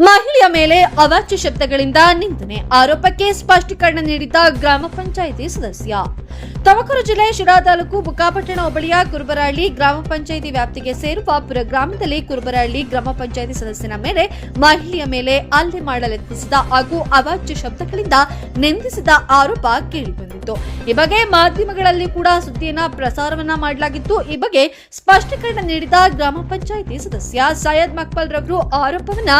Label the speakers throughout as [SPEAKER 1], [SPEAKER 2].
[SPEAKER 1] ಮಹಿಳೆಯ ಮೇಲೆ ಅವಾಚ್ಯ ಶಬ್ದಗಳಿಂದ ನಿಂದನೆ. ಆರೋಪಕ್ಕೆ ಸ್ಪಷ್ಟೀಕರಣ ನೀಡಿದ ಗ್ರಾಮ ಪಂಚಾಯಿತಿ ಸದಸ್ಯ. ತುಮಕೂರು ಜಿಲ್ಲೆ ಶಿರಾ ತಾಲೂಕು ಬುಕ್ಕಾಪಟ್ಟಣ ಹೋಬಳಿಯ ಕುರುಬರಹಳ್ಳಿ ಗ್ರಾಮ ಪಂಚಾಯಿತಿ ವ್ಯಾಪ್ತಿಗೆ ಸೇರುವ ಪುರ ಗ್ರಾಮದಲ್ಲಿ ಕುರುಬರಹಳ್ಳಿ ಗ್ರಾಮ ಪಂಚಾಯಿತಿ ಸದಸ್ಯನ ಮೇಲೆ ಮಹಿಳೆಯ ಮೇಲೆ ಹಲ್ಲೆ ಮಾಡಲೆತ್ನಿಸಿದ ಹಾಗೂ ಅವಾಚ್ಯ ಶಬ್ದಗಳಿಂದ ನಿಂದಿಸಿದ ಆರೋಪ ಕೇಳಿಬಂದಿತ್ತು. ಈ ಬಗ್ಗೆ ಮಾಧ್ಯಮಗಳಲ್ಲಿ ಕೂಡ ಸುದ್ದಿಯನ್ನ ಪ್ರಸಾರವನ್ನ ಮಾಡಲಾಗಿತ್ತು. ಈ ಬಗ್ಗೆ ಸ್ಪಷ್ಟೀಕರಣ ನೀಡಿದ ಗ್ರಾಮ ಪಂಚಾಯಿತಿ ಸದಸ್ಯ ಸೈಯದ್ ಮಕ್ಬಲ್ ರವರು ಆರೋಪವನ್ನ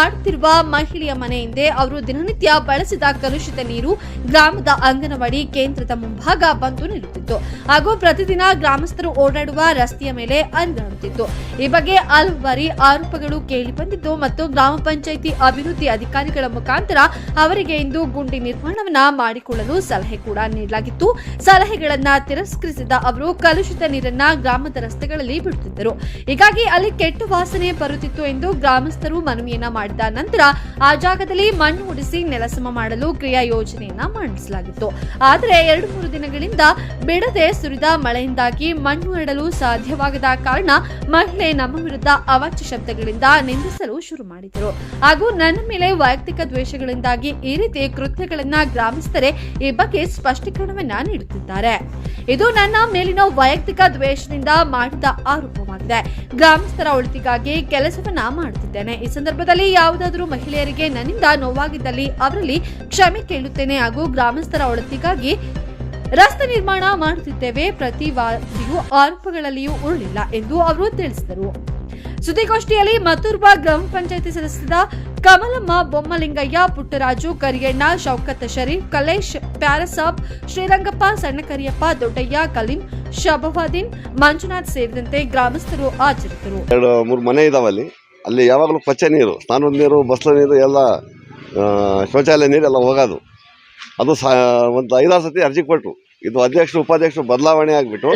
[SPEAKER 1] ಮಾಡುತ್ತಿರುವ ಮಹಿಳೆಯ ಮನೆಯಿಂದೆ ಅವರು ದಿನನಿತ್ಯ ಬಳಸಿದ ಕಲುಷಿತ ನೀರು ಗ್ರಾಮದ ಅಂಗನವಾಡಿ ಕೇಂದ್ರದ ಮುಂಭಾಗ ಬಂದು ನಿಲ್ಲುತ್ತಿತ್ತು. ಹಾಗೂ ಪ್ರತಿದಿನ ಗ್ರಾಮಸ್ಥರು ಓಡಾಡುವ ರಸ್ತೆಯ ಮೇಲೆ ಹರಿದಾಡುತ್ತಿತ್ತು ಈ ಬಗ್ಗೆ ಹಲವು ಬಾರಿ ಆರೋಪಗಳು ಕೇಳಿ ಬಂದಿದ್ದು ಮತ್ತು ಗ್ರಾಮ ಪಂಚಾಯಿತಿ ಅಭಿವೃದ್ಧಿ ಅಧಿಕಾರಿಗಳ ಮುಖಾಂತರ ಅವರಿಗೆ ಇಂದು ಗುಂಡಿ ನಿರ್ಮಾಣವನ್ನ ಮಾಡಿಕೊಳ್ಳಲು ಸಲಹೆ ಕೂಡ ನೀಡಲಾಗಿತ್ತು. ಸಲಹೆಗಳನ್ನ ತಿರಸ್ಕರಿಸಿದ ಅವರು ಕಲುಷಿತ ನೀರನ್ನ ಗ್ರಾಮದ ರಸ್ತೆಗಳಲ್ಲಿ ಬಿಡುತ್ತಿದ್ದರು. ಹೀಗಾಗಿ ಅಲ್ಲಿ ಕೆಟ್ಟ ವಾಸನೆ ಬರುತ್ತಿತ್ತು ಎಂದು ಗ್ರಾಮಸ್ಥರು ಮನವಿಯನ್ನ ಮಾಡಿದ ನಂತರ ಆ ಜಾಗದಲ್ಲಿ ಮಣ್ಣು ಉಡಿಸಿ ನೆಲಸಮ ಮಾಡಲು ಕ್ರಿಯಾ ಯೋಜನೆಯನ್ನ ಮಂಡಿಸಲಾಗಿತ್ತು. ಆದರೆ ಎರಡು ಮೂರು ದಿನಗಳಿಂದ ಬಿಡದೆ ಸುರಿದ ಮಳೆಯಿಂದಾಗಿ ಮಣ್ಣು ಹರಡಲು ಸಾಧ್ಯವಾಗದ ಕಾರಣ ಮಹಿಳೆ ನಮ್ಮ ವಿರುದ್ಧ ಅವಾಚ್ಯ ಶಬ್ದಗಳಿಂದ ನಿಂದಿಸಲು ಶುರು ಮಾಡಿದರು. ಹಾಗೂ ನನ್ನ ಮೇಲೆ ವೈಯಕ್ತಿಕ ದ್ವೇಷಗಳಿಂದಾಗಿ ಈ ರೀತಿ ಕೃತ್ಯಗಳನ್ನ ಗ್ರಾಮಸ್ಥರೇ ಈ ಬಗ್ಗೆ ಸ್ಪಷ್ಟೀಕರಣವನ್ನ ನೀಡುತ್ತಿದ್ದಾರೆ. ಇದು ನನ್ನ ಮೇಲಿನ ವೈಯಕ್ತಿಕ ದ್ವೇಷದಿಂದ ಮಾಡಿದ ಆರೋಪವಾಗಿದೆ ಗ್ರಾಮಸ್ಥರ ಒಳಿತಿಗಾಗಿ ಕೆಲಸವನ್ನ ಮಾಡುತ್ತಿದ್ದೇನೆ ಈ ಸಂದರ್ಭದಲ್ಲಿ ಯಾವುದಾದರೂ ಮಹಿಳೆಯರಿಗೆ ನನ್ನಿಂದ ನೋವಾಗಿದ್ದಲ್ಲಿ ಅವರಲ್ಲಿ ಕ್ಷಮೆ ಕೇಳುತ್ತೇನೆ ಹಾಗೂ ಗ್ರಾಮಸ್ಥರ ಒಳಿತಿಗಾಗಿ ರಸ್ತೆ ನಿರ್ಮಾಣ ಮಾಡುತ್ತಿದ್ದೇವೆ ಪ್ರತಿ ವಾರಿಯೂ ಆರೋಪಗಳಲ್ಲಿಯೂ ಉರುಳಿಲ್ಲ ಎಂದು ಅವರು ತಿಳಿಸಿದರು. ಸುದ್ದಿಗೋಷ್ಠಿಯಲ್ಲಿ ಮತ್ತೂರ್ವ ಗ್ರಾಮ ಪಂಚಾಯಿತಿ ಸದಸ್ಯರಾದ ಕಮಲಮ್ಮ, ಬೊಮ್ಮಲಿಂಗಯ್ಯ, ಪುಟ್ಟರಾಜು, ಕರಿಯಣ್ಣ, ಶೌಕತ್ ಶರೀಫ್, ಕಲೇಶ್, ಪ್ಯಾರಸಾಬ್, ಶ್ರೀರಂಗಪ್ಪ, ಸಣ್ಣಕರಿಯಪ್ಪ, ದೊಡ್ಡಯ್ಯ, ಕಲೀಂ, ಶಬವಾದೀನ್, ಮಂಜುನಾಥ್ ಸೇರಿದಂತೆ ಗ್ರಾಮಸ್ಥರು ಆಚರಿಸಿದರು
[SPEAKER 2] ಎರಡು ಮೂರು ಮನೆ ಇದಾವಲ್ಲಿ ಅಲ್ಲಿ. ಯಾವಾಗಲೂ ಪಚ್ಚೆ ನೀರು ಸ್ನಾನದ ನೀರು, ಬಸ್ಲ ನೀರು, ಎಲ್ಲ ಶೌಚಾಲಯ ನೀರು ಎಲ್ಲ ಹೋಗೋದು. ಅದು ಸಾ, ಒಂದು ಐದಾರು ಸತಿ ಅರ್ಜಿ ಕೊಟ್ಟರು ಇದು ಅಧ್ಯಕ್ಷರು, ಉಪಾಧ್ಯಕ್ಷರು ಬದಲಾವಣೆ ಆಗಿಬಿಟ್ಟು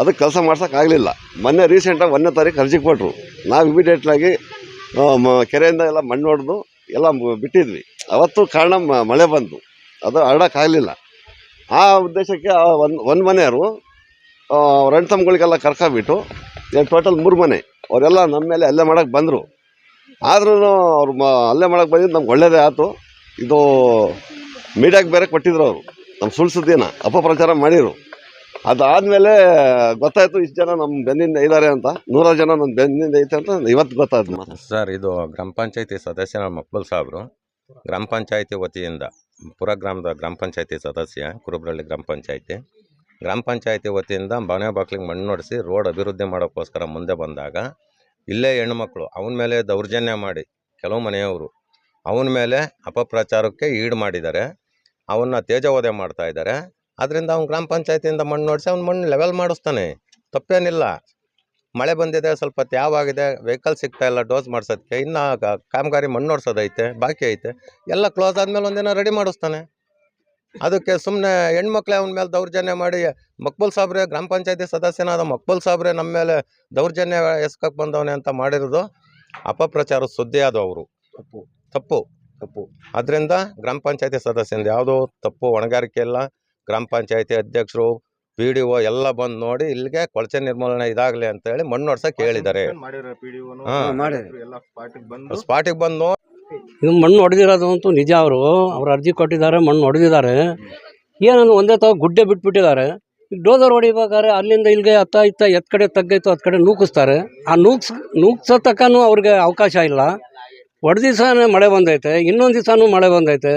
[SPEAKER 2] ಅದಕ್ಕೆ ಕೆಲಸ ಮಾಡ್ಸೋಕ್ಕಾಗಲಿಲ್ಲ. ಮೊನ್ನೆ ರೀಸೆಂಟಾಗಿ ಒಂದನೇ ತಾರೀಕು ಅರ್ಜಿ ಕೊಟ್ಟರು ನಾವು ಇಮಿಡಿಯೇಟ್ಲಾಗಿ ಕೆರೆಯಿಂದ ಎಲ್ಲ ಮಣ್ಣು ಹೊಡೆದು ಎಲ್ಲ ಬಿಟ್ಟಿದ್ವಿ. ಅವತ್ತು ಕಾರಣ ಮಳೆ ಬಂತು. ಅದು ಹರಡೋಕ್ಕಾಗಲಿಲ್ಲ ಆ ಉದ್ದೇಶಕ್ಕೆ ಒಂದು ಒಂದು ಮನೆಯವರು ತಮ್ಮಗಳಿಗೆಲ್ಲ ಕರ್ಕೊಬಿಟ್ಟು ಟೋಟಲ್ ಮೂರು ಮನೆ. ಅವರೆಲ್ಲ ನಮ್ಮ ಮೇಲೆ ಅಲ್ಲೇ ಮಾಡೋಕ್ಕೆ ಬಂದರು. ಆದ್ರೂ ಅವ್ರು ಅಲ್ಲೇ ಮಾಡೋಕ್ಕೆ ಬಂದಿದ್ದು ನಮ್ಗೆ ಒಳ್ಳೇದೇ ಆಯಿತು ಇದು ಮೀಡಿಯಾಗೆ ಬೇರೆ ಕೊಟ್ಟಿದ್ರು ಅವರು. ನಮ್ಮ ಸುಳ್ಳು ಸುದ್ದಿನ ಅಪಪ್ರಚಾರ ಮಾಡಿರು. ಅದಾದಮೇಲೆ ಗೊತ್ತಾಯಿತು ಇಷ್ಟು ಜನ ನಮ್ಮ ಬೆನ್ನಿಂದ ಇದ್ದಾರೆ ಅಂತ. ನೂರಾರು ಜನ ನನ್ನ ಬೆನ್ನಿಂದ ಐತೆ ಅಂತ ಇವತ್ತು ಗೊತ್ತಾಯ್ತು
[SPEAKER 3] ಸರ್, ಇದು ಗ್ರಾಮ ಪಂಚಾಯತಿ ಸದಸ್ಯನ ಮಕ್ಬಲ್ ಸಾಬ್ರು. ಗ್ರಾಮ ಪಂಚಾಯತಿ ವತಿಯಿಂದ, ಪುರ ಗ್ರಾಮದ ಗ್ರಾಮ ಪಂಚಾಯತಿ ಸದಸ್ಯ, ಕುರುಬ್ರಳ್ಳಿ ಗ್ರಾಮ ಪಂಚಾಯತಿ. ಗ್ರಾಮ ಪಂಚಾಯತಿ ವತಿಯಿಂದ ಮನೆ ಬಾಕ್ಲಿಗೆ ಮಣ್ಣು ನೋಡಿಸಿ ರೋಡ್ ಅಭಿವೃದ್ಧಿ ಮಾಡೋಕ್ಕೋಸ್ಕರ ಮುಂದೆ ಬಂದಾಗ, ಇಲ್ಲೇ ಹೆಣ್ಮಕ್ಳು ಅವನ ಮೇಲೆ ದೌರ್ಜನ್ಯ ಮಾಡಿ, ಕೆಲವು ಮನೆಯವರು ಅವನ ಮೇಲೆ ಅಪಪ್ರಚಾರಕ್ಕೆ ಈಡು ಮಾಡಿದ್ದಾರೆ. ಅವನ್ನ ತೇಜವಧೆ ಮಾಡ್ತಾ ಇದ್ದಾರೆ. ಅದರಿಂದ ಅವ್ನು ಗ್ರಾಮ ಪಂಚಾಯತಿಯಿಂದ ಮಣ್ಣು ನೋಡಿಸಿ ಅವ್ನು ಮಣ್ಣು ಲೆವೆಲ್ ಮಾಡಿಸ್ತಾನೆ. ತಪ್ಪೇನಿಲ್ಲ. ಮಳೆ ಬಂದಿದೆ ಸ್ವಲ್ಪ ತ್ಯಾವಾಗಿದೆ ವೆಹಿಕಲ್ ಸಿಗ್ತಾ ಇಲ್ಲ ಡೋಸ್ ಮಾಡ್ಸೋದಕ್ಕೆ. ಇನ್ನು ಕಾಮಗಾರಿ ಮಣ್ಣು ನೋಡ್ಸೋದೈತೆ ಬಾಕಿ ಐತೆ. ಎಲ್ಲ ಕ್ಲೋಸ್ ಆದಮೇಲೆ ಒಂದಿನ ರೆಡಿ ಮಾಡಿಸ್ತಾನೆ. ಅದಕ್ಕೆ ಸುಮ್ಮನೆ ಹೆಣ್ಮಕ್ಳೆ ಅವನ ಮೇಲೆ ದೌರ್ಜನ್ಯ ಮಾಡಿ ಮಕ್ಬುಲ್ ಸಾಬ್ರೆ ಗ್ರಾಮ ಪಂಚಾಯತಿ ಸದಸ್ಯನಾದ ಮಕ್ಬುಲ್ ಸಾಬ್ರೆ ನಮ್ಮ ಮೇಲೆ ದೌರ್ಜನ್ಯ ಎಸ್ಕಕ್ಕೆ ಬಂದವನೆ ಅಂತ ಮಾಡಿರೋದು ಅಪಪ್ರಚಾರ ಸುದ್ದಿ ಅದು ಅವರು. ತಪ್ಪು. ತಪ್ಪು. ತಪ್ಪು ಅದರಿಂದ ಗ್ರಾಮ ಪಂಚಾಯತಿ ಸದಸ್ಯಂದು ಯಾವುದೋ ತಪ್ಪು ಹೊಣೆಗಾರಿಕೆ ಇಲ್ಲ. ಗ್ರಾಮ ಪಂಚಾಯತಿ ಅಧ್ಯಕ್ಷರು ಪಿ ಡಿ ಒ ಎಲ್ಲ ಬಂದು ನೋಡಿ ಇಲ್ಲಿಗೆ ಕೊಳಚೆ ನಿರ್ಮೂಲನೆ ಇದಾಗಲಿ ಅಂತೇಳಿ ಮಣ್ಣು ಹೊಡ್ಸಕ್ಕೆ ಹೇಳಿದ್ದಾರೆ.
[SPEAKER 4] ಸ್ಪಾಟಿಗೆ ಬಂದು
[SPEAKER 5] ಇದು ಮಣ್ಣು ಹೊಡೆದಿರೋದು ಅಂತೂ ನಿಜ ಅವರು. ಅವ್ರು ಅರ್ಜಿ ಕೊಟ್ಟಿದ್ದಾರೆ ಮಣ್ಣು ಹೊಡೆದಿದ್ದಾರೆ ಏನಂದ್ರೆ ಒಂದೇ ತಾವ ಗುಡ್ಡೆ ಬಿಟ್ಬಿಟ್ಟಿದ್ದಾರೆ. ಈಗ ಡೋಸರ್ ಹೊಡಿಬೇಕಾದ್ರೆ ಅಲ್ಲಿಂದ ಇಲ್ಲಿಗೆ ಅತ್ತ ಇತ್ತ ಎತ್ ಕಡೆ ತಗ್ಗೈತು ಅತ್ ಕಡೆ ನೂಕಿಸ್ತಾರೆ. ಆ ನೂಕ್ಸ್ ನೂಕ್ಸೋ ತಕ್ಕನೂ ಅವ್ರಿಗೆ ಅವಕಾಶ ಇಲ್ಲ. ಹೊಡೆದ ದಿವಸನೇ ಮಳೆ ಬಂದೈತೆ ಇನ್ನೊಂದು ದಿವಸನೂ ಮಳೆ ಬಂದೈತೆ.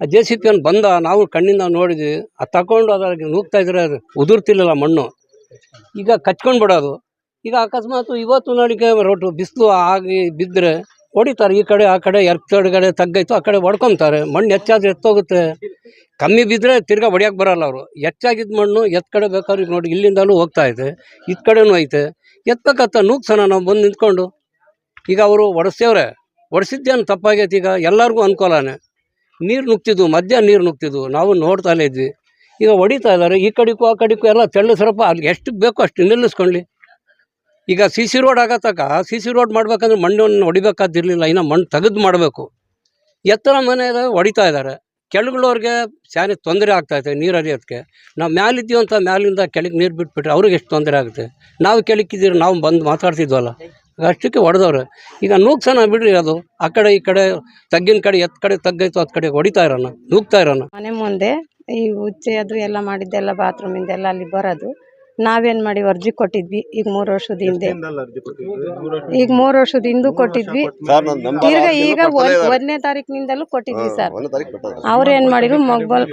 [SPEAKER 5] ಆ ಜೆ ಸಿ ಪಿ ಬಂದ, ನಾವು ಕಣ್ಣಿಂದ ನೋಡಿದ್ವಿ. ಅದು ತಗೊಂಡು ಅದ್ರಾಗೆ ನೂಕ್ತಾ ಇದ್ರೆ ಅದು ಉದುರ್ತಿರ್ಲಿಲ್ಲ ಮಣ್ಣು. ಈಗ ಕಚ್ಕೊಂಡು ಬಿಡೋದು. ಈಗ ಅಕಸ್ಮಾತ್ ಇವತ್ತು ನಾಡಿಗೆ ರೋಟು ಬಿಸಿಲು ಆಗಿ ಬಿದ್ದರೆ ಹೊಡಿತಾರೆ. ಈ ಕಡೆ, ಆ ಕಡೆ, ಎರಡು ಕಡೆ ತಗ್ಗೈತು ಆ ಕಡೆ ಹೊಡ್ಕೊತಾರೆ. ಮಣ್ಣು ಹೆಚ್ಚಾದ್ರೆ ಎತ್ತೋಗುತ್ತೆ. ಕಮ್ಮಿ ಬಿದ್ದರೆ ತಿರ್ಗಾ ಹೊಡಿಯೋಕೆ ಬರಲ್ಲ ಅವರು. ಹೆಚ್ಚಾಗಿದ್ದ ಮಣ್ಣು ಎತ್ ಕಡೆ ಬೇಕಾದ್ರೆ ಈಗ ನೋಡಿ, ಇಲ್ಲಿಂದಲೂ ಹೋಗ್ತಾ ಇದೆ. ಇತ್ತ ಕಡೆನೂ ಐತೆ. ಎತ್ತಬೇಕತ್ತ ನೂಗ್ಸೋಣ, ನಾವು ಬಂದು ನಿಂತ್ಕೊಂಡು. ಈಗ ಅವರು ಒಡಿಸ್ತೇವ್ರೆ ಒಡಿಸಿದ್ದೇನು ತಪ್ಪಾಗೈತೆ ಈಗ? ಎಲ್ಲರಿಗೂ ಅನುಕೂಲನೇ. ನೀರು ನುಗ್ತಿದ್ವು, ಮಧ್ಯಾಹ್ನ ನೀರು ನುಗ್ತಿದ್ವು, ನಾವು ನೋಡ್ತಾಲೇ ಇದ್ವಿ. ಈಗ ಹೊಡಿತಾ ಇದ್ದಾರೆ, ಈ ಕಡೆಗೂ ಆ ಕಡೆಗೂ ಎಲ್ಲ ತೆಳ್ಳಸ್ರಪ್ಪ ಅಲ್ಲಿ ಎಷ್ಟು ಬೇಕೋ ಅಷ್ಟು ನಿಲ್ಲಿಸ್ಕೊಳ್ಳಿ ಈಗ ಸಿ ಸಿ ರೋಡ್ ಆಗತ್ತಕ ಸಿ ಸಿ ರೋಡ್ ಮಾಡ್ಬೇಕಂದ್ರೆ ಮಣ್ಣನ್ನು ಹೊಡಿಬೇಕಾದಿರಲಿಲ್ಲ, ಇನ್ನು ಮಣ್ಣು ತೆಗೆದು ಮಾಡಬೇಕು. ಎತ್ತರ ಮನೆ ಹೊಡಿತಾ ಇದ್ದಾರೆ. ಕೆಳಗಳವ್ರಿಗೆ ಸ್ಯಾನಿ ತೊಂದರೆ ಆಗ್ತಾಯಿದೆ ನೀರು ಹರಿಯೋದಕ್ಕೆ ನಾವು ಮ್ಯಾಲಿದ್ದೀವಿ ಅಂತ ಮ್ಯಾಲಿಂದ ಕೆಳಗೆ ನೀರು ಬಿಟ್ಬಿಟ್ರೆ ಅವ್ರಿಗೆ ಎಷ್ಟು ತೊಂದರೆ ಆಗುತ್ತೆ? ನಾವು ಕೆಳಕ್ಕಿದ್ದೀರಿ ನಾವು ಬಂದು ಮಾತಾಡ್ತಿದ್ವಲ್ಲ. ಅಷ್ಟಕ್ಕೆ ಹೊಡೆದವ್ರೆ. ಈಗ ನೂಗ್ಸನ ಬಿಡ್ರಿ ಅದು. ಆ ಕಡೆ ಈ ಕಡೆ ತಗ್ಗಿನ ಕಡೆ, ಎತ್ ಕಡೆ ತಗ್ಗೈತೋ ಅದ್ ಕಡೆ ಹೊಡಿತಾ ಇರೋಣ ನೂಗ್ತಾ ಇರೋಣ.
[SPEAKER 6] ಮನೆ ಮುಂದೆ ಈ ಉಚ್ಚೆ ಅದು ಎಲ್ಲ ಮಾಡಿದ್ದೆಲ್ಲ ಬಾತ್ರೂಮಿಂದೆಲ್ಲ ಅಲ್ಲಿ ಬರೋದು. ನಾವೇನ್ ಮಾಡಿ ಅರ್ಜಿ ಕೊಟ್ಟಿದ್ವಿ. ಈಗ ಮೂರು ವರ್ಷದ ಹಿಂದೆ. ಈಗ ಮೂರು ವರ್ಷದ ಹಿಂದೂ ಕೊಟ್ಟಿದ್ವಿ. ತಿರ್ಗಾ ಈಗ. ಒಂದನೇ ತಾರೀಕಿನಿಂದಲೂ ಕೊಟ್ಟಿದ್ವಿ ಸರ್
[SPEAKER 2] ಅವ್ರೇನು
[SPEAKER 6] ಅವ್ರು ಏನ್ ಮಾಡಿದ್ರು ಮೊಬೈಲ್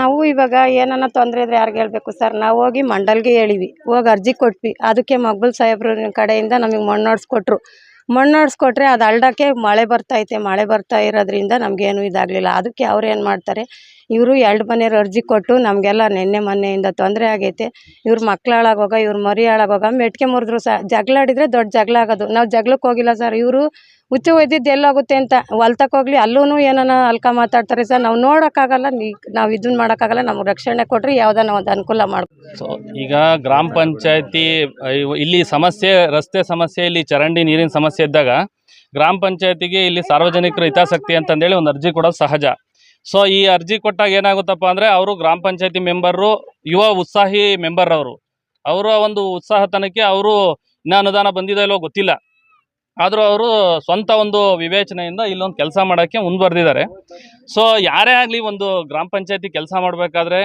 [SPEAKER 6] ನಾವು ಇವಾಗ ಏನನ್ನ ತೊಂದ್ರೆ ಇದ್ರೆ ಯಾರಿಗೆ ಹೇಳ್ಬೇಕು ಸರ್ ನಾವು ಹೋಗಿ ಮಂಡಲ್ಗೆ ಹೇಳಿವಿ. ಹೋಗಿ ಅರ್ಜಿ ಕೊಟ್ವಿ. ಅದಕ್ಕೆ ಮೊಬೈಲ್ ಸಾಹೇಬ್ರ ಕಡೆಯಿಂದ ನಮಗೆ ಮಣ್ಣೋಡ್ಸ್ಕೊಟ್ರು ಮಣ್ಣೋಡ್ಸ್ಕೊಟ್ರೆ ಅದು ಅಲ್ಡಕ್ಕೆ ಮಳೆ ಬರ್ತೈತೆ ಮಳೆ ಬರ್ತಾ ಇರೋದ್ರಿಂದ ನಮಗೇನು ಇದಾಗಲಿಲ್ಲ. ಅದಕ್ಕೆ ಅವ್ರು ಏನು ಮಾಡ್ತಾರೆ, ಇವರು ಎರಡು ಮನೆಯವ್ರು ಅರ್ಜಿ ಕೊಟ್ಟು ನಮಗೆಲ್ಲ ನಿನ್ನೆ ಮೊನ್ನೆಯಿಂದ ತೊಂದರೆ ಆಗೈತೆ. ಇವ್ರ ಮಕ್ಳು ಹಾಳಾಗೋಗ ಇವ್ರ ಮರಿ ಹಾಳಾಗೋಗ ಮೆಟ್ಕೆ ಮುರಿದ್ರು ಸಹ ಜಗಳ ಆಡಿದ್ರೆ ದೊಡ್ಡ ಜಗಳ ಆಗೋದು. ನಾವು ಜಗಳಕ್ಕೆ ಹೋಗಿಲ್ಲ ಸರ್, ಇವರು ಹುಚ್ಚು ಒಯ್ದಿದ್ದು ಎಲ್ಲೋಗುತ್ತೆ ಅಂತ. ಹೊಲ್ತಕ್ಕೆ ಹೋಗ್ಲಿ ಅಲ್ಲೂ ಏನನ ಅಲ್ಕ ಮಾತಾಡ್ತಾರೆ ಸರ್. ನಾವು ನೋಡೋಕ್ಕಾಗಲ್ಲ ನಾವು ಇದನ್ನ ಮಾಡೋಕ್ಕಾಗಲ್ಲ, ನಮ್ಗೆ ರಕ್ಷಣೆ ಕೊಟ್ರಿ ಯಾವ್ದನ ಒಂದು ಅನುಕೂಲ ಮಾಡಿ
[SPEAKER 7] ಸೊ ಈಗ ಗ್ರಾಮ ಪಂಚಾಯತಿ ಇಲ್ಲಿ ಸಮಸ್ಯೆ, ರಸ್ತೆ ಸಮಸ್ಯೆ, ಇಲ್ಲಿ ಚರಂಡಿ ನೀರಿನ ಸಮಸ್ಯೆ ಇದ್ದಾಗ ಗ್ರಾಮ ಪಂಚಾಯತಿಗೆ ಇಲ್ಲಿ ಸಾರ್ವಜನಿಕರ ಹಿತಾಸಕ್ತಿ ಅಂತಂದೇಳಿ ಒಂದು ಅರ್ಜಿ ಕೊಡೋದು ಸಹಜ. ಸೊ ಈ ಅರ್ಜಿ ಕೊಟ್ಟಾಗ ಏನಾಗುತ್ತಪ್ಪ ಅಂದರೆ, ಅವರು ಗ್ರಾಮ ಪಂಚಾಯತಿ ಮೆಂಬರು ಯುವ ಉತ್ಸಾಹಿ ಮೆಂಬರ್ ಅವರು. ಅವರ ಒಂದು ಉತ್ಸಾಹತನಕ್ಕೆ ಅವರು ಇನ್ನೂ ಅನುದಾನ ಬಂದಿದೆ ಇಲ್ವೋ ಗೊತ್ತಿಲ್ಲ. ಆದರೂ ಅವರು ಸ್ವಂತ ಒಂದು ವಿವೇಚನೆಯಿಂದ ಇಲ್ಲೊಂದು ಕೆಲಸ ಮಾಡೋಕ್ಕೆ ಮುಂದುವರೆದಿದ್ದಾರೆ. ಸೊ ಯಾರೇ ಆಗಲಿ ಒಂದು ಗ್ರಾಮ ಪಂಚಾಯತಿ ಕೆಲಸ ಮಾಡಬೇಕಾದ್ರೆ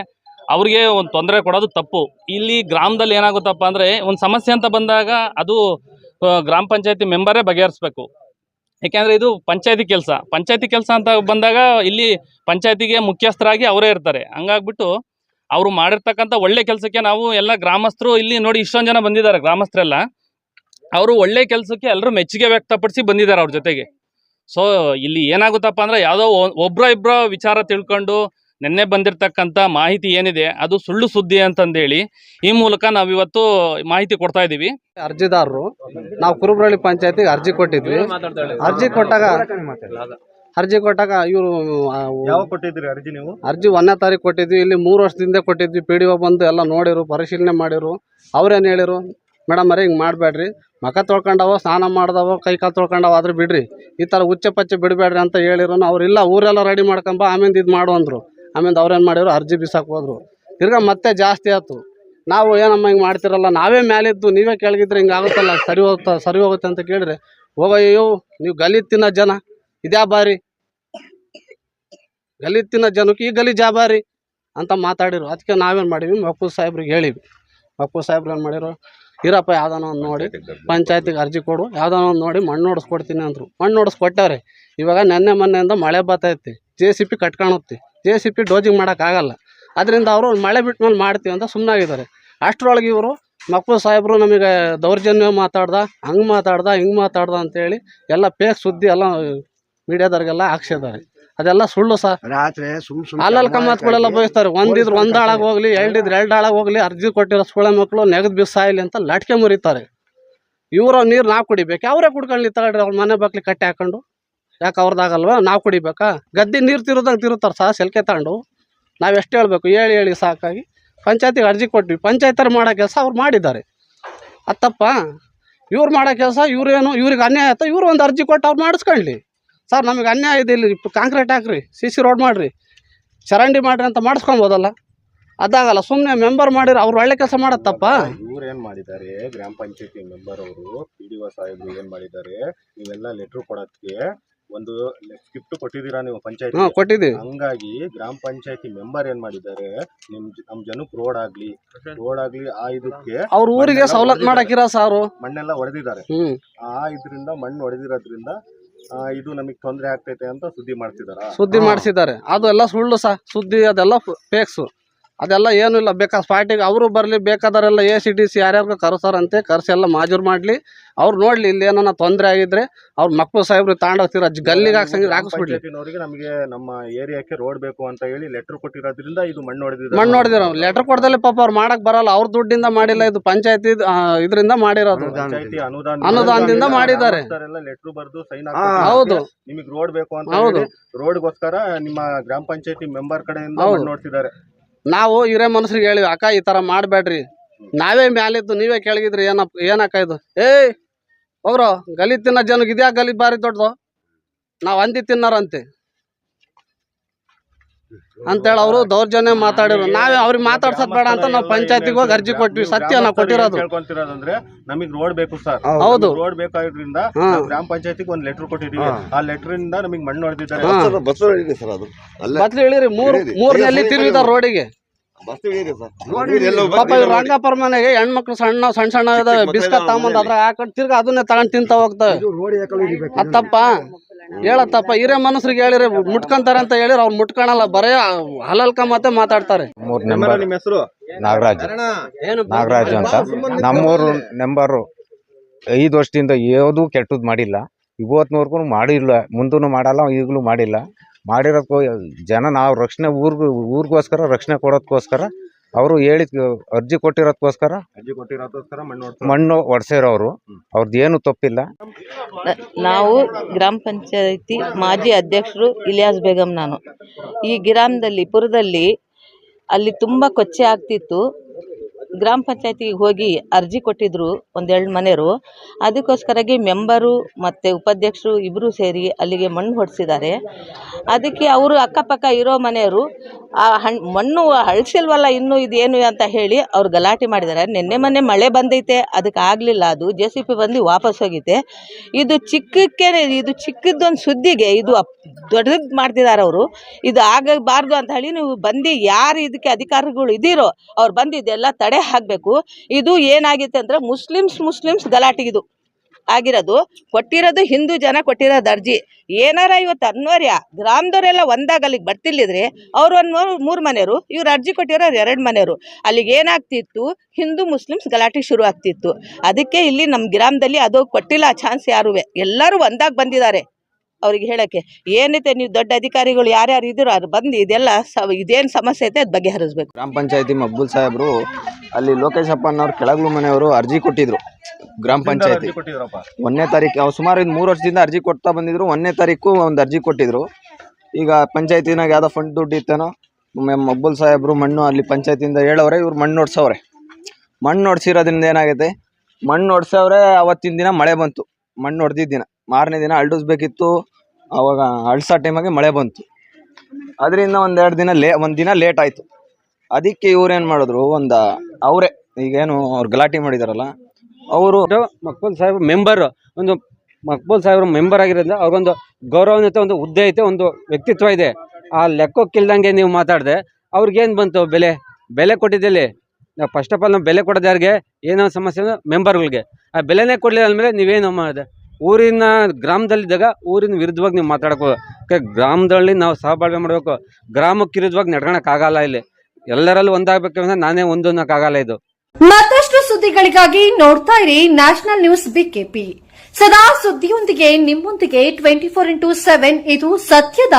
[SPEAKER 7] ಅವ್ರಿಗೆ ಒಂದು ತೊಂದರೆ ಕೊಡೋದು ತಪ್ಪು. ಇಲ್ಲಿ ಗ್ರಾಮದಲ್ಲಿ ಏನಾಗುತ್ತಪ್ಪ ಅಂದರೆ ಒಂದು ಸಮಸ್ಯೆ ಅಂತ ಬಂದಾಗ ಅದು ಗ್ರಾಮ ಪಂಚಾಯತಿ ಮೆಂಬರೇ ಬಗೆಹರಿಸ್ಬೇಕು. ಯಾಕೆಂದರೆ ಇದು ಪಂಚಾಯತಿ ಕೆಲಸ. ಪಂಚಾಯತಿ ಕೆಲಸ ಅಂತ ಬಂದಾಗ ಇಲ್ಲಿ ಪಂಚಾಯತಿಗೆ ಮುಖ್ಯಸ್ಥರಾಗಿ ಅವರೇ ಇರ್ತಾರೆ. ಹಂಗಾಗ್ಬಿಟ್ಟು ಅವರು ಮಾಡಿರ್ತಕ್ಕಂಥ ಒಳ್ಳೆ ಕೆಲಸಕ್ಕೆ ನಾವು ಎಲ್ಲ ಗ್ರಾಮಸ್ಥರು ಇಲ್ಲಿ ನೋಡಿ ಇಷ್ಟೊಂದು ಜನ ಬಂದಿದ್ದಾರೆ, ಗ್ರಾಮಸ್ಥರೆಲ್ಲ. ಅವರು ಒಳ್ಳೆ ಕೆಲಸಕ್ಕೆ ಎಲ್ಲರೂ ಮೆಚ್ಚುಗೆ ವ್ಯಕ್ತಪಡಿಸಿ ಬಂದಿದ್ದಾರೆ ಅವ್ರ ಜೊತೆಗೆ. ಸೊ ಇಲ್ಲಿ ಏನಾಗುತ್ತಪ್ಪ ಅಂದ್ರೆ ಯಾವುದೋ ಒಬ್ಬರ ಇಬ್ಬರ ವಿಚಾರ ತಿಳ್ಕೊಂಡು ನಿನ್ನೆ ಬಂದಿರತಕ್ಕಂಥ ಮಾಹಿತಿ ಏನಿದೆ ಅದು ಸುಳ್ಳು ಸುದ್ದಿ ಅಂತಂದೇಳಿ ಈ ಮೂಲಕ ನಾವಿವತ್ತು ಮಾಹಿತಿ ಕೊಡ್ತಾ ಇದ್ದೀವಿ.
[SPEAKER 8] ಅರ್ಜಿದಾರರು ನಾವು ಕುರುಬ್ರಳ್ಳಿ ಪಂಚಾಯತಿಗೆ ಅರ್ಜಿ ಕೊಟ್ಟಿದ್ವಿ. ಅರ್ಜಿ ಕೊಟ್ಟಾಗ ಅರ್ಜಿ ಕೊಟ್ಟಾಗ ಇವರು
[SPEAKER 4] ಯಾವ ಕೊಟ್ಟಿದ್ರಿ ಅರ್ಜಿ ನೀವು?
[SPEAKER 8] ಅರ್ಜಿ ಒಂದನೇ ತಾರೀಕು ಕೊಟ್ಟಿದ್ವಿ ಇಲ್ಲಿ ಮೂರು ವರ್ಷದಿಂದ ಕೊಟ್ಟಿದ್ವಿ ಪಿ ಡಿ ಒ ಬಂದು ಎಲ್ಲ ನೋಡಿರು ಪರಿಶೀಲನೆ ಮಾಡಿರು. ಅವ್ರೇನು ಹೇಳಿರು? ಮೇಡಮ್ ಅರೆ ಹಿಂಗೆ ಮಾಡಬೇಡ್ರಿ. ಮಖ ತೊಳ್ಕೊಂಡವ, ಸ್ನಾನ ಮಾಡ್ದವ, ಕೈ ಕಾಲು ತೊಳ್ಕೊಂಡವ ಆದ್ರೆ ಬಿಡ್ರಿ. ಈ ಥರ ಉಚ್ಚೆ ಪಚ್ಚೆ ಬಿಡಬೇಡ್ರಿ ಅಂತ ಹೇಳಿರೋನು. ಅವ್ರು ಇಲ್ಲ, ಊರೆಲ್ಲ ರೆಡಿ ಮಾಡ್ಕೊಂಬ ಆಮೇಲೆ ಇದು ಮಾಡು ಅಂದರು. ಆಮೇಲೆ ಅವ್ರೇನು ಮಾಡಿದ್ರು? ಅರ್ಜಿ ಬಿಸಾಕ್ ಹೋದ್ರು. ತಿರ್ಗಾ ಮತ್ತೆ ಜಾಸ್ತಿ ಆಯ್ತು. ನಾವು ಏನಮ್ಮ ಹಿಂಗೆ ಮಾಡ್ತಿರಲ್ಲ, ನಾವೇ ಮೇಲಿದ್ದು ನೀವೇ ಕೆಳಗಿದ್ರೆ ಹಿಂಗೆ ಆಗುತ್ತಲ್ಲ? ಸರಿ ಹೋಗ್ತಾ, ಸರಿ ಹೋಗುತ್ತೆ ಅಂತ ಕೇಳಿದ್ರೆ ಹೋಗಯ್ಯೋ ನೀವು ಗಲೀಜ್ ತಿನ್ನೋ ಜನ. ಇದ್ಯಾ ಬಾರಿ? ಗಲಿ ತಿನ್ನೋ ಜನಕ್ಕೆ ಈ ಗಲಿ ಜಾಬಾರಿ ಅಂತ ಮಾತಾಡಿರು ಅದಕ್ಕೆ ನಾವೇನು ಮಾಡೀವಿ ಮಕ್ಕಳು ಸಾಹೇಬ್ರಿಗೆ ಹೇಳಿವಿ ಮಕ್ಕಳು ಸಾಹೇಬ್ರು ಏನು ಮಾಡಿರು ಇರಪ್ಪ ಯಾವ್ದಾನ ಒಂದು ನೋಡಿ ಪಂಚಾಯತಿಗೆ ಅರ್ಜಿ ಕೊಡು. ಯಾವ್ದಾನ ಒಂದು ನೋಡಿ ಮಣ್ಣು ಹೊಡ್ಸ್ಕೊಡ್ತೀನಿ ಅಂದರು. ಮಣ್ಣು ಹೊಡ್ಸ್ಕೊಟ್ಟವ್ರೆ ಇವಾಗ ನೆನ್ನೆ ಮೊನ್ನೆಯಿಂದ ಮಳೆ ಬರ್ತೈತಿ ಜೆ ಸಿ ಪಿ ಕಟ್ಕೊಂಡೋಗ್ತಿ ಜೆ ಸಿ ಪಿ ಡೋಜಿಂಗ್ ಮಾಡೋಕ್ಕಾಗಲ್ಲ ಅದರಿಂದ ಅವರು ಮಳೆ ಬಿಟ್ಟ ಮೇಲೆ ಮಾಡ್ತೀವಿ ಅಂತ ಸುಮ್ಮನಾಗಿದ್ದಾರೆ ಅಷ್ಟರೊಳಗೆ ಇವರು ಮಕ್ಕಳು ಸಾಹೇಬರು ನಮಗೆ ದೌರ್ಜನ್ಯ ಮಾತಾಡ್ದ ಹಂಗೆ ಮಾತಾಡ್ದ ಹಿಂಗೆ ಮಾತಾಡ್ದ ಅಂತೇಳಿ ಎಲ್ಲ ಪೇಕ್ ಸುದ್ದಿ ಎಲ್ಲ ಮೀಡಿಯಾದವ್ರಿಗೆಲ್ಲ ಹಾಕ್ಸಿದ್ದಾರೆ. ಅದೆಲ್ಲ ಸುಳ್ಳು ಸರ್
[SPEAKER 9] ರಾತ್ರಿ ಸುಮ್ ಸುಮ್
[SPEAKER 8] ಅಲ್ಲಲ್ಲಿ ಕಮ್ಮತ್ಗಳೆಲ್ಲ ಬಯಸ್ತಾರೆ. ಒಂದಿದ್ರು ಒಂದ್ ಆಳಾಗ್ ಹೋಗ್ಲಿ ಎರಡಿದ್ರು ಎರಡು ಆಳಾಗ್ ಹೋಗ್ಲಿ ಅರ್ಜಿ ಕೊಟ್ಟಿರೋ ಸುಳೆ ಮಕ್ಕಳು ನೆಗದ್ ಬಿಸಾಯಿಲಿ ಅಂತ ಲಟ್ಕೆ ಮುರಿತಾರೆ. ಇವ್ರ ನೀರು ನಾವು ಕುಡಿಬೇಕು. ಅವರೇ ಕುಡ್ಕೊಳ್ಳಿ ತಗೊಳ್ರಿ ಅವ್ರ ಮನೆ ಬಾಕ್ಲಿ ಕಟ್ಟಿ ಹಾಕೊಂಡು ಯಾಕೆ ಅವ್ರದ್ದಾಗಲ್ವಾ ನಾವು ಕುಡಿಬೇಕಾ? ಗದ್ದೆ ನೀರು ತಿರುದಂಗೆ ತಿರುತ್ತಾರೆ ಸಹ ಸೆಲ್ಕೆ ತಗೊಂಡು ನಾವು ಎಷ್ಟು ಹೇಳಬೇಕು? ಹೇಳಿ ಹೇಳಿ ಸಾಕಾಗಿ ಪಂಚಾಯತಿಗೆ ಅರ್ಜಿ ಕೊಟ್ವಿ. ಪಂಚಾಯತರು ಮಾಡೋ ಕೆಲಸ ಅವ್ರು ಮಾಡಿದ್ದಾರೆ. ಅತ್ತಪ್ಪ ತಪ್ಪ ಇವ್ರು ಮಾಡೋ ಕೆಲಸ ಇವರೇನು ಇವ್ರಿಗೆ ಅನ್ಯಾಯ ಆಯ್ತು? ಇವ್ರು ಒಂದು ಅರ್ಜಿ ಕೊಟ್ಟು ಅವ್ರು ಮಾಡಿಸ್ಕೊಳ್ಳಿ. ಸರ್ ನಮಗೆ ಅನ್ಯಾಯ ಇದೆ ಇಲ್ಲಿ. ಕಾಂಕ್ರೀಟ್ ಹಾಕ್ರಿ ಸಿ ಸಿ ರೋಡ್ ಮಾಡಿರಿ. ಚರಂಡಿ ಮಾಡ್ರಿ ಅಂತ ಮಾಡಿಸ್ಕೊಬೋದಲ್ಲ ಅದಾಗಲ್ಲ ಸುಮ್ಮನೆ ಮೆಂಬರ್ ಮಾಡಿರೋ ಅವ್ರು ಒಳ್ಳೆ ಕೆಲಸ ಮಾಡತ್ತಪ್ಪ
[SPEAKER 4] ಇವ್ರು ಏನು ಮಾಡಿದ್ದಾರೆ? ಗ್ರಾಮ ಪಂಚಾಯತಿ ಮೆಂಬರ್ ಅವರು ಪಿ ಡಿ ಒ ಸಾಹೇಬ್ರು ಏನು ಮಾಡಿದ್ದಾರೆ? ನೀವೆಲ್ಲ ಲೆಟ್ರ್ ಕೊಡೋದಕ್ಕೆ ಒಂದು ಗಿಫ್ಟ್ ಕೊಟ್ಟಿದ್ದೀರಾ ನೀವು ಪಂಚಾಯತ್
[SPEAKER 8] ಹಾಂ ಕೊಟ್ಟಿದ್ದೀವಿ.
[SPEAKER 4] ಹಂಗಾಗಿ ಗ್ರಾಮ ಪಂಚಾಯತಿ ಮೆಂಬರ್ ಏನ್ ಮಾಡಿದ್ದಾರೆ? ನಿಮ್ ನಮ್ ಜನಕ್ಕೆ ರೋಡ್ ಆಗ್ಲಿ ರೋಡ್ ಆಗ್ಲಿ ಆ ಇದಕ್ಕೆ
[SPEAKER 8] ಅವ್ರ ಊರಿಗೆ ಸವಲತ್ತು ಮಾಡಾಕಿರ ಸಾರು.
[SPEAKER 4] ಮಣ್ಣೆಲ್ಲ ಹೊಡೆದಿದ್ದಾರೆ. ಆ ಇದರಿಂದ ಮಣ್ಣು ಹೊಡೆದಿರೋದ್ರಿಂದ ಇದು ನಮಗೆ ತೊಂದರೆ ಆಗ್ತೈತೆ ಅಂತ ಸುದ್ದಿ ಮಾಡ್ತಿದ್ದಾರೆ
[SPEAKER 8] ಸುದ್ದಿ ಮಾಡಿಸಿದ್ದಾರೆ. ಅದು ಎಲ್ಲ ಸುಳ್ಳು ಸಹ ಸುದ್ದಿ ಅದೆಲ್ಲ ಫೇಕ್ಸು ಅದೆಲ್ಲ ಏನೂ ಇಲ್ಲ. ಬೇಕಾದ ಪಾರ್ಟಿಗೆ ಅವರು ಬರಲಿ ಬೇಕಾದವರೆಲ್ಲ ಎ ಸಿ ಡಿ ಸಿ ಯಾರ್ಯಾರು ಕರ್ಸಾರಂತೆ ಕರ್ಸಿ ಎಲ್ಲ ಮಾಜೂರು ಮಾಡಲಿ. ಅವ್ರು ನೋಡಲಿ ಇಲ್ಲಿ ಏನಾನ ತೊಂದರೆ ಆಗಿದ್ರೆ ಅವ್ರ ಮಕ್ಕಳು ಸಾಹೇಬ್ರು ತಾಂಡೋಗ್ತಿರ ಗಲ್ಲಿಗೆ ಹಾಕ್ಸಂಗಿದ್ರೆ ಹಾಕಿಸ್ಬಿಡ್ಲಿ.
[SPEAKER 4] ಅವರಿಗೆ ನಮಗೆ ನಮ್ಮ ಏರಿಯಾಕ್ಕೆ ರೋಡ್ ಬೇಕು ಅಂತ ಹೇಳಿ ಲೆಟರ್ ಕೊಟ್ಟಿರೋದ್ರಿಂದ ಇದು ಮಣ್ಣು ಹೊಡೆದಿದೆ
[SPEAKER 8] ಮಣ್ಣು ಹೊಡೆದಿರ ಲೆಟರ್ ಕೊಡ್ದಲ್ಲಿ ಪಾಪ ಅವ್ರು ಮಾಡಕ್ ಬರಲ್ಲ. ಅವ್ರ ದುಡ್ಡಿಂದ ಮಾಡಿಲ್ಲ ಇದು ಪಂಚಾಯತಿ ಇದರಿಂದ ಮಾಡಿರೋದು. ಅನುದಾನದಿಂದ. ಮಾಡಿದ್ದಾರೆ.
[SPEAKER 4] ಲೆಟರ್ ಬರೆದು ಸೈನ್
[SPEAKER 8] ಹೌದು.
[SPEAKER 4] ನಿಮಗೆ ರೋಡ್ ಬೇಕು ಅಂತ
[SPEAKER 8] ಹೌದು.
[SPEAKER 4] ರೋಡ್ಗೋಸ್ಕರ ನಿಮ್ಮ ಗ್ರಾಮ ಪಂಚಾಯತಿ ಮೆಂಬರ್ ಕಡೆಯಿಂದ ನೋಡ್ತಿದ್ದಾರೆ
[SPEAKER 8] ನಾವು ಹಿರೇ ಮನುಷ್ಯರಿಗೆ ಹೇಳಿವಿ ಅಕ್ಕ, ಈ ಥರ ಮಾಡಬೇಡ್ರಿ. ನಾವೇ ಮ್ಯಾಲಿದ್ದು, ನೀವೇ ಕೆಳಗಿದ್ರಿ, ಏನಪ್ಪ, ಏನಕ್ಕ ಇದು? ಏಯ್, ಹೋಗ್ರೋ, ಗಲೀಜ್ ತಿನ್ನೋ ಜನಕ್ಕೆ ಇದ್ಯಾ ಗಲೀಜ್ ಬಾರಿ ದೊಡ್ಡದು? ನಾವು ಅಂದಿ ತಿನ್ನಾರಂತೆ. ಅಂತೇಳಿ ಅವರು ದೌರ್ಜನ್ಯ ಮಾತಾಡಿದ್ರು. ನಾವೇ ಅವ್ರಿಗೆ ಮಾತಾಡ್ಸೋದ್ ಬೇಡ ಅಂತ ನಾವು ಪಂಚಾಯತಿಗೆ ಹೋಗಿ ಅರ್ಜಿ ಕೊಟ್ವಿ. ಸತ್ಯ ನಾವು ಕೊಟ್ಟಿರೋದು.
[SPEAKER 4] ಕೇಳ್ಕೊಂತಿರೋದಂದ್ರೆ ನಮಗೆ ರೋಡ್ ಬೇಕು ಸರ್
[SPEAKER 8] ಹೌದು.
[SPEAKER 4] ರೋಡ್ ಬೇಕಾಗಿದ್ರಿಂದ ಗ್ರಾಮ ಪಂಚಾಯತಿಗೆ ಒಂದು ಲೆಟರ್ ಕೊಟ್ಟಿದ್ವಿ. ಆ ಲೆಟರ್ ಇಂದ ನಮಗೆ ಮಣ್ಣು ಹೊಡೆದಿದ್ದಾರೆ.
[SPEAKER 2] ಬಸ್ ಬಸ್ ಸರ್ ಅದು. ಅಲ್ಲೇ
[SPEAKER 8] ಹೇಳಿರಿ ಮೂರ್ ಮೂರ್ನಲ್ಲಿ
[SPEAKER 2] ತಿರುಗಿದ
[SPEAKER 8] ರೋಡಿಗೆ ಪಾಪ ಇವ್ರು ಮನೆಗೆ ಹೆಣ್ಮಕ್ಳು ಸಣ್ಣ ಸಣ್ಣ ಸಣ್ಣ ಇದಾವೆ ಬಿಸ್ಕತ್ ತಗೊಂಬಂದ್ ಅದ್ರ ಹಾಕೊಂಡು ತಿರ್ಗಿ ಅದನ್ನೇ ತಗೊಂಡ್ ತಿಂತ ಹೋಗ್ತವೆ ಅತ್ತಪ್ಪ ಹೇಳತ್ತಪ್ಪ ಹಿರೇ ಮನುಷ್ಯರಿಗೆ ಹೇಳಿರಿ ಮುಟ್ಕೊಂತಾರೆ ಅಂತ ಹೇಳಿರ ಅವ್ರು ಮುಟ್ಕೊಳಲ್ಲ ಬರೇ ಹಲಲ್ಕ ಮತ್ತೆ ಮಾತಾಡ್ತಾರೆ.
[SPEAKER 9] ಮೂರು
[SPEAKER 4] ನಮ್ಮ
[SPEAKER 9] ನಂಬರ್
[SPEAKER 4] ನಿಮ್ಮ ಹೆಸರು?
[SPEAKER 9] ನಾಗರಾಜ್.
[SPEAKER 8] ಏನು
[SPEAKER 9] ನಾಗರಾಜು ಅಂತ. ನಮ್ಮೂರು ನಂಬರು ಐದು ವರ್ಷದಿಂದ ಯಾವುದೂ ಕೆಟ್ಟದ್ದು ಮಾಡಿಲ್ಲ. ಇವತ್ತಿನವರೆಗೂ ಮಾಡಿಲ್ಲ ಮುಂದೂ ಮಾಡಲ್ಲ ಈಗಲೂ ಮಾಡಿಲ್ಲ. ಮಾಡಿರೋದಕ್ಕೂ ಜನ ನಾವು ರಕ್ಷಣೆ ಊರ್ಗ ಊರಿಗೋಸ್ಕರ ರಕ್ಷಣೆ ಕೊಡೋದಕ್ಕೋಸ್ಕರ ಅವರು ಹೇಳಿ ಅರ್ಜಿ ಕೊಟ್ಟಿರೋದಕ್ಕೋಸ್ಕರ
[SPEAKER 4] ಅರ್ಜಿ ಕೊಟ್ಟಿರೋದಕ್ಕೋಸ್ಕರ ಮಣ್ಣು ಹೊಡ್ಸೋದು.
[SPEAKER 9] ಮಣ್ಣು ಒಡ್ಸಿರೋರು ಅವ್ರದ್ದು ಏನು ತಪ್ಪಿಲ್ಲ.
[SPEAKER 10] ನಾವು ಗ್ರಾಮ ಪಂಚಾಯತಿ ಮಾಜಿ ಅಧ್ಯಕ್ಷರು ಇಲಿಯಾಸ್ ಬೇಗಂ ನಾನು. ಈ ಗ್ರಾಮದಲ್ಲಿ ಪುರದಲ್ಲಿ ಅಲ್ಲಿ ತುಂಬ ಕೊಚ್ಚೆ ಆಗ್ತಿತ್ತು. ಗ್ರಾಮ ಪಂಚಾಯತಿಗೆ ಹೋಗಿ ಅರ್ಜಿ ಕೊಟ್ಟಿದ್ರು ಒಂದೆರಡು ಮನೆಯವರು. ಅದಕ್ಕೋಸ್ಕರಾಗಿ ಮೆಂಬರು ಮತ್ತು ಉಪಾಧ್ಯಕ್ಷರು ಇಬ್ಬರೂ ಸೇರಿ ಅಲ್ಲಿಗೆ ಮಣ್ಣು ಹೊಡೆಸಿದ್ದಾರೆ. ಅದಕ್ಕೆ ಅವರು ಅಕ್ಕಪಕ್ಕ ಇರೋ ಮನೆಯವರು, ಆ ಹಣ್, ಮಣ್ಣು ಅಳಿಸಿಲ್ವಲ್ಲ ಇನ್ನೂ ಇದೇನು ಅಂತ ಹೇಳಿ ಅವ್ರು ಗಲಾಟೆ ಮಾಡಿದ್ದಾರೆ. ನಿನ್ನೆ ಮೊನ್ನೆ ಮಳೆ ಬಂದೈತೆ, ಅದಕ್ಕೆ ಆಗಲಿಲ್ಲ ಅದು. ಜೆ ಸಿ ಪಿ ಬಂದು ವಾಪಸ್ ಹೋಗಿದೆ ಇದು ಚಿಕ್ಕಕ್ಕೆ, ಇದು ಚಿಕ್ಕದೊಂದು ಸುದ್ದಿಗೆ, ಇದು ದೊಡ್ಡದು ಮಾಡ್ತಿದ್ದಾರೆ ಅವರು. ಇದು ಆಗಬಾರ್ದು ಅಂತ ಹೇಳಿ ನೀವು ಬಂದು ಯಾರು ಇದಕ್ಕೆ ಅಧಿಕಾರಿಗಳು ಇದ್ದೀರೋ ಅವ್ರು ಬಂದು ತಡೆ ಹಾಕಬೇಕು. ಇದು ಏನಾಗಿತ್ತು ಅಂದರೆ ಮುಸ್ಲಿಮ್ಸ್ ಮುಸ್ಲಿಮ್ಸ್ ಇದು ಆಗಿರೋದು. ಕೊಟ್ಟಿರೋದು ಹಿಂದೂ ಜನ ಕೊಟ್ಟಿರೋದು ಅರ್ಜಿ ಏನಾರ ಇವತ್ತು ಅನ್ವರ್ಯ, ಗ್ರಾಮದವರೆಲ್ಲ ಒಂದಾಗ ಅಲ್ಲಿಗೆ ಬರ್ತಿಲ್ಲಿದ್ರೆ ಅವ್ರು ಒಂದು ಮೂರು ಮನೆಯವರು, ಇವ್ರು ಅರ್ಜಿ ಕೊಟ್ಟಿರೋರು ಎರಡು ಮನೆಯವರು. ಅಲ್ಲಿಗೆ ಏನಾಗ್ತಿತ್ತು? ಹಿಂದೂ ಮುಸ್ಲಿಮ್ಸ್ ಗಲಾಟೆ ಶುರು ಆಗ್ತಿತ್ತು. ಅದಕ್ಕೆ ಇಲ್ಲಿ ನಮ್ಮ ಗ್ರಾಮದಲ್ಲಿ ಅದು ಕೊಟ್ಟಿಲ್ಲ, ಚಾನ್ಸ್ ಯಾರೂ ಎಲ್ಲರೂ ಒಂದಾಗಿ ಬಂದಿದ್ದಾರೆ. ಅವ್ರಿಗೆ ಹೇಳೋಕ್ಕೆ ಏನೈತೆ ನೀವು ದೊಡ್ಡ ಅಧಿಕಾರಿಗಳು ಯಾರ್ಯಾರು ಇದ್ದೀರೋ ಅದು ಬಂದು ಇದೆಲ್ಲ ಸ ಇದೇನು ಸಮಸ್ಯೆ ಐತೆ ಅದು ಬಗೆಹರಿಸ್ಬೇಕು.
[SPEAKER 11] ಗ್ರಾಮ ಪಂಚಾಯತಿ ಮಬ್ಬುಲ್ ಸಾಹೇಬರು ಅಲ್ಲಿ ಲೋಕೇಶ್ ಅಪ್ಪನವ್ರು ಕೆಳಗ್ಲು ಮನೆಯವರು ಅರ್ಜಿ ಕೊಟ್ಟಿದ್ರು ಗ್ರಾಮ ಪಂಚಾಯತಿ.
[SPEAKER 4] ಅರ್ಜಿ ಕೊಟ್ಟಿದ್ರಪ್ಪ?
[SPEAKER 11] ಒಂದನೇ ತಾರೀಕು ಅವ್ರು ಸುಮಾರು ಇದು ಮೂರು ವರ್ಷದಿಂದ ಅರ್ಜಿ ಕೊಡ್ತಾ ಬಂದಿದ್ರು ಒಂದನೇ ತಾರೀಕು ಒಂದು ಅರ್ಜಿ ಕೊಟ್ಟಿದ್ರು. ಈಗ ಪಂಚಾಯತಿನಾಗ ಯಾವುದೋ ಫಂಡ್ ದುಡ್ಡು ಇತ್ತೇನೋ ಮಬ್ಬುಲ್ ಸಾಹೇಬರು ಸಾಹೇಬ್ರು ಮಣ್ಣು ಅಲ್ಲಿ ಪಂಚಾಯತಿಯಿಂದ ಹೇಳವ್ರೆ ಇವ್ರು ಮಣ್ಣು ಹೊಡ್ಸವ್ರೆ ಮಣ್ಣು ಹೊಡ್ಸಿರೋದ್ರಿಂದ ಏನಾಗೈತೆ ಮಣ್ಣು ಹೊಡ್ಸವ್ರೆ ಅವತ್ತಿನ ದಿನ ಮಳೆ ಬಂತು ಮಣ್ಣು ಹೊಡೆದಿದ್ದ ದಿನ. ಮಾರನೇ ದಿನ ಅಲ್ಡಿಸ್ಬೇಕಿತ್ತು. ಅವಾಗ ಅಳ್ಸೋ ಟೈಮಾಗೆ ಮಳೆ ಬಂತು. ಅದರಿಂದ ಒಂದೆರಡು ದಿನ ಲೇ, ಒಂದು ದಿನ ಲೇಟ್ ಆಯಿತು. ಅದಕ್ಕೆ ಇವ್ರೇನು ಮಾಡಿದ್ರು, ಒಂದು ಅವರೇ ಈಗೇನು ಅವ್ರು ಗಲಾಟೆ ಮಾಡಿದಾರಲ್ಲ, ಅವರು
[SPEAKER 5] ಮಕ್ಬಲ್ ಸಾಹೇಬ್ ಮೆಂಬರ್ ಒಂದು ಮಕ್ಬಲ್ ಸಾಹೇಬ್ರ ಮೆಂಬರ್ ಆಗಿರೋದ್ರಿಂದ ಅವ್ರಿಗೊಂದು ಗೌರವಾನ್ವಿತ ಒಂದು ಹುದ್ದೆ ಐತೆ, ಒಂದು ವ್ಯಕ್ತಿತ್ವ ಇದೆ. ಆ ಲೆಕ್ಕಕ್ಕಿಲ್ದಂಗೆ ನೀವು ಮಾತಾಡಿದೆ ಅವ್ರಿಗೇನು ಬಂತು ಬೆಲೆ? ಬೆಲೆ ಕೊಟ್ಟಿದ್ದಲ್ಲಿ ಫಸ್ಟ್ ಆಫ್ ಆಲ್ ನಾವು ಬೆಲೆ ಕೊಡೋದು ಯಾರಿಗೆ? ಏನೋ ಸಮಸ್ಯೆ ಅಂದ್ರೆ ಮೆಂಬರ್ಗಳಿಗೆ ಆ ಬೆಲೆನೇ ಕೊಡಲಿಲ್ಲ ಅಂದಮೇಲೆ ನೀವೇನು ಮಾಡಿದೆ? ಊರಿನ ಗ್ರಾಮದಲ್ಲಿದ್ದಾಗ ಊರಿನ ವಿರುದ್ಧವಾಗಿ ನೀವು ಮಾತಾಡೋಕೆ ಗ್ರಾಮದಲ್ಲಿ ನಾವು ಸಹಬಾಳ್ವೆ ಮಾಡಬೇಕು. ಗ್ರಾಮಕ್ಕೆ ವಿರುದ್ಧವಾಗಿ ನಡ್ಕೊಳಕ್ಕಾಗಲ್ಲ ಇಲ್ಲಿ. ಎಲ್ಲರಲ್ಲೂ ಒಂದಾಗಬೇಕು ಅಂದ್ರೆ ನಾನೇ ಒಂದು ಅನ್ನೋಕ್ಕಾಗಲ್ಲ ಇದು.
[SPEAKER 1] ಮತ್ತಷ್ಟು ಸುದ್ದಿಗಳಿಗಾಗಿ ನೋಡ್ತಾ ಇರಿ ನ್ಯಾಷನಲ್ ನ್ಯೂಸ್ ಬಿಕೆಪಿ. ಸದಾ ಸುದ್ದಿಯೊಂದಿಗೆ ನಿಮ್ಮೊಂದಿಗೆ ಟ್ವೆಂಟಿ ಫೋರ್ ಇಂಟು ಸೆವೆನ್ ಇದು ಸತ್ಯದ